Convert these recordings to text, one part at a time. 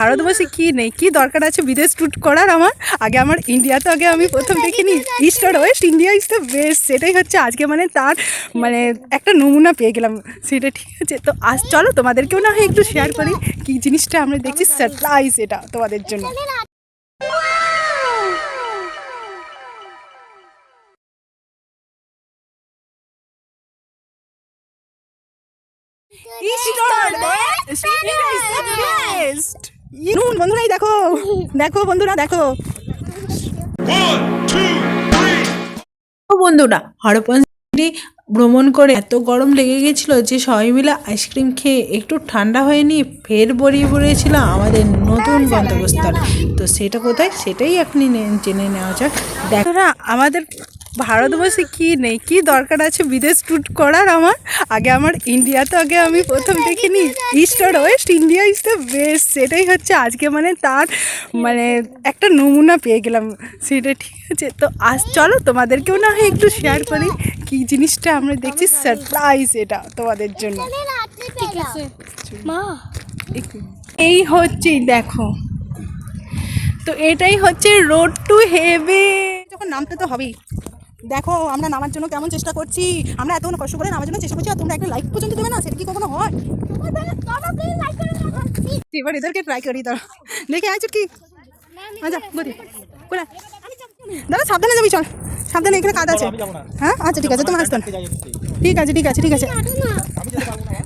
ভারতবর্ষে কি নেই? কি দরকার আছে বিদেশ ট্যুর করার আমার? আগে আমার ইন্ডিয়াতে আগে আমি প্রথম দেখিনি। East R west India is the best সেটাই হচ্ছে আজকে মানে তার মানে একটা নমুনা পেয়ে গেলাম। সেটা ঠিক আছে। তো আজ চলো তোমাদেরকেও না হয় একটু শেয়ার করি কি জিনিসটা আমরা দেখছি। সারপ্রাইজ এটা তোমাদের জন্য। নুন বন্ধুরাই দেখো। দেখো বন্ধুরা দেখো। বন্ধুরা হরপন ভ্রমণ করে এত গরম লেগে গেছিল যে সবাই মিলে আইসক্রিম খেয়ে একটু ঠান্ডা হয়ে নিয়ে ফের বেরিয়ে পড়েছিল আমাদের নতুন গন্তব্যস্থল। তো সেটা কোথায়? সেটাই এখনই নে- জেনে নেওয়া যাক। দেখ বন্ধুরা আমাদের ভারতবর্ষে কি নেই? কি দরকার আছে বিদেশ ট্যুর করার আমার? আগে আমার ইন্ডিয়াতে আগে আমি প্রথম দেখিনি। East R west India is the best সেটাই হচ্ছে আজকে মানে তার মানে একটা নমুনা পেয়ে গেলাম। সেটা ঠিক আছে। তো আজ চলো তোমাদেরকেও না হয় একটু শেয়ার করি কি জিনিসটা আমরা দেখছি। সারপ্রাইজ এটা তোমাদের জন্য। ঠিক আছে। মা। এই হচ্ছে দেখো। তো এটাই হচ্ছে রোড টু হেভে যখন নামতে তো হবেই। দেখো আমরা নামার জন্য কেমন চেষ্টা করছি? আমরা এত কষ্ট করে নামার জন্য চেষ্টা করছি আর তোমরা একটা লাইক পর্যন্ত দেবে না? সেটা কি কখনো হয়? এবার এদেরকে ট্রাই করি তারা দেখে আয় কি আচ্ছা কোলা দাদা সাবধানে যাবি চল। সাবধানে এখানে কাজ আছে। হ্যাঁ? আচ্ছা ঠিক আছে তোমার আসতেন ঠিক আছে ঠিক আছে ঠিক আছে।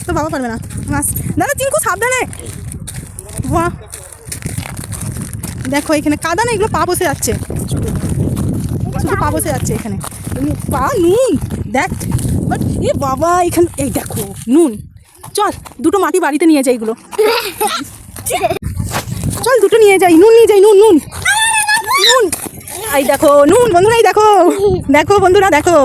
তো বাবা পারবে না। আস দাদা চিঙ্কু সাবধানে। বাহ। দেখো এখানে কাদা না এগুলো পা বসে যাচ্ছে। শুধু পা বসে যাচ্ছে এখানে। পা নুন দেখ। বাট এ বাবা এখানে এই দেখো নুন। চল দুটো মাটি বাড়িতে নিয়ে যাই এগুলো। চল দুটো নিয়ে যাই নুন নিয়ে যাই নুন নুন। নুন। এই দেখো নুন বন্ধুরা এই দেখো। দেখো বন্ধুরা দেখো।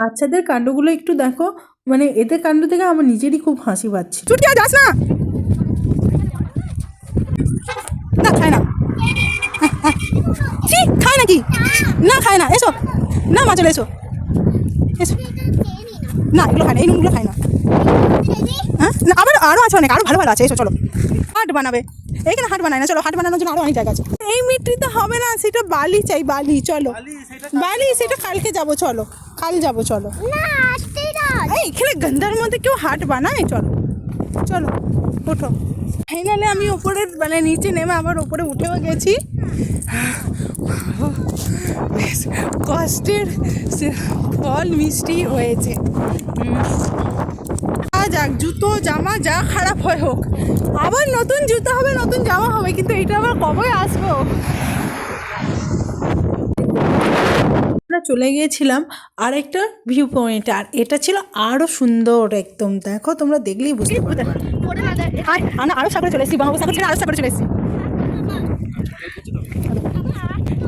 বাচ্চাদের কাণ্ডগুলো একটু দেখো। মানে এদের কাণ্ড থেকে আমার নিজেরই খুব হাসি পাচ্ছে। ছুটি আর যাস না। না খায় না। নাকি না খায় না এসো না মা চলে এসো এসো না এগুলো খায় না এই নুনগুলো খায় না হ্যাঁ না আবার আরও আছে অনেক আরও ভালো ভালো আছে এসো চলো হাট বানাবে এইখানে হাট বানায় না চলো হাট বানানোর জন্য আরও অনেক জায়গা আছে। এই মিট্রি তো হবে না সেটা বালি চাই বালি চলো। বালি সেটা কালকে যাব চলো। কাল যাব চলো। এখানে গন্ধার মধ্যে কেউ হাট বানায়? চলো। চলো ওঠো। ফাইনালে আমি ওপরে মানে নিচে নেমে আবার ওপরে উঠেও গেছি। বেশ, কষ্টের ফল মিষ্টি হয়েছে। যাক, জুতো, জামা, যা খারাপ হয় হোক। আবার নতুন জুতো হবে, নতুন জামা হবে, কিন্তু এটা আবার কবে আসব? আমরা চলে গিয়েছিলাম আরেকটা ভিউ পয়েন্ট আর এটা ছিল আরও সুন্দর একদম। দেখো, তোমরা দেখলেই বুঝতে পারবে। আরও সাগরে চলে এসেছি, বঙ্গোপসাগর আরও সাগরে চলে এসেছি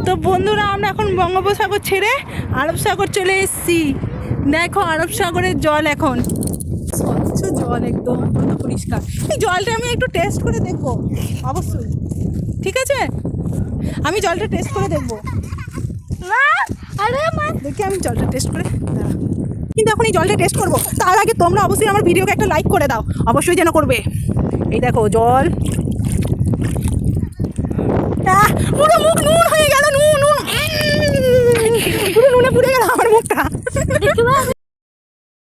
তো বন্ধুরা, আমরা এখন বঙ্গোপসাগর ছেড়ে আরব সাগর চলে এসেছি। দেখো, আরব সাগরের জল এখন। স্বচ্ছ জল একদম পরিষ্কার। এই জলটা আমি একটু টেস্ট করে দেখব, অবশ্যই। ঠিক আছে? আমি জলটা টেস্ট করে দেখব। মা দেখি আমি জলটা টেস্ট করে। কিন্তু এখন এই জলটা টেস্ট করব। তার আগে তোমরা অবশ্যই আমার ভিডিওকে একটা লাইক করে দাও। অবশ্যই যেন করবে। এই দেখো, জল। পুরো মুখ নুন নুন পুরো নুনে পুড়ে গেল আমার মুখটা।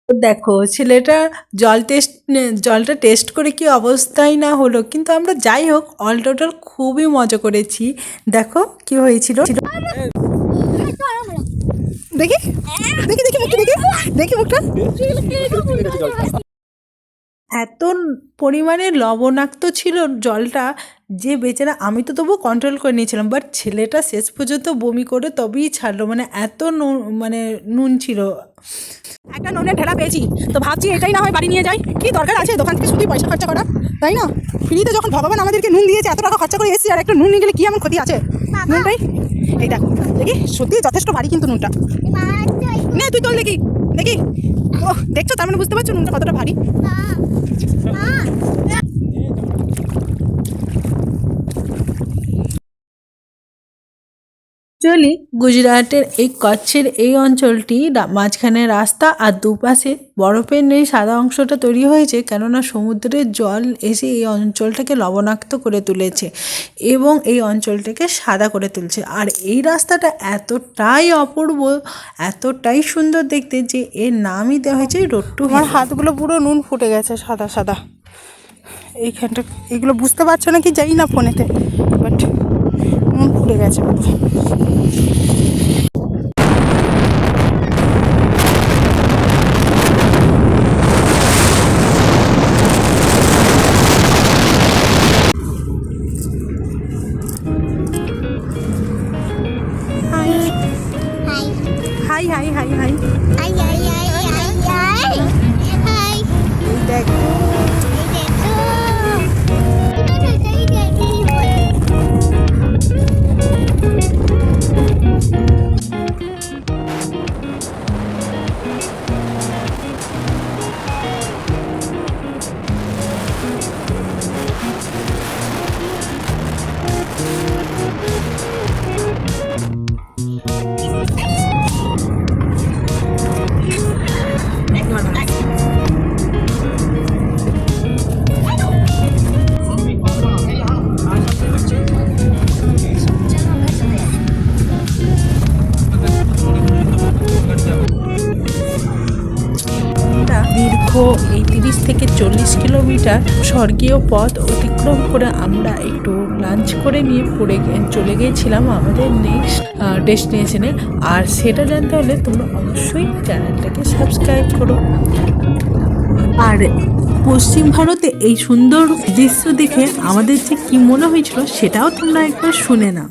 দেখো, ছেলেটা জল টেস্ট জলটা টেস্ট করে কি অবস্থাই না হলো, কিন্তু আমরা যাই হোক অল টোটাল খুবই মজা করেছি। দেখো কি হয়েছিল। দেখি দেখি দেখি মুখটা, দেখি দেখি মুখটা। এত পরিমাণে লবণাক্ত ছিল জলটা যে বেচারা আমি তো তবু কন্ট্রোল করে নিয়েছিলাম বাট ছেলেটা শেষ পর্যন্ত বমি করে তবেই ছাড়লো মানে এত নুন মানে নুন ছিল। একটা নুনের ঢেলা পেয়েছি তো ভাবছি এটাই না হয় বাড়ি নিয়ে যাই। কি দরকার আছে? দোকান থেকে শুধু পয়সা খরচা করা তাই না? ফ্রিতে যখন ভগবান আমাদেরকে নুন দিয়েছে এত টাকা খরচা করে এসেছি আর একটা নুন নিয়ে গেলে কি এমন ক্ষতি আছে? নুনটাই? এই দেখো দেখি সত্যি যথেষ্ট ভারী কিন্তু নুনটা। না তুই তোল দেখি দেখি। ও দেখছ? তার মানে বুঝতে পারছ নুনটা কতটা ভারী মা অ্যাকচুয়ালি গুজরাটের এই কচ্ছের এই অঞ্চলটি মাঝখানে রাস্তা আর দুপাশে বরফের নেই সাদা অংশটা তৈরি হয়েছে কেননা সমুদ্রের জল এসে এই অঞ্চলটাকে লবণাক্ত করে তুলেছে এবং এই অঞ্চলটাকে সাদা করে তুলছে। আর এই রাস্তাটা এতটাই অপূর্ব এতটাই সুন্দর দেখতে যে এর নামই দেওয়া হয়েছে রোড টু আমার হাতগুলো পুরো নুন ফুটে গেছে সাদা সাদা। এইখানটা এগুলো বুঝতে পারছ না কি জানি না ফোনেতে বাট 그래가지고. থেকে চল্লিশ কিলোমিটার স্বর্গীয় পথ অতিক্রম করে আমরা একটু লাঞ্চ করে নিয়ে পড়ে চলে গিয়েছিলাম আমাদের নেক্সট ডেস্টিনেশনে আর সেটা জানতে হলে তোমরা অবশ্যই চ্যানেলটাকে সাবস্ক্রাইব করো। আর পশ্চিম ভারতে এই সুন্দর দৃশ্য দেখে আমাদের যে কি মনে হয়েছিল সেটাও তোমরা একবার শুনে নাও।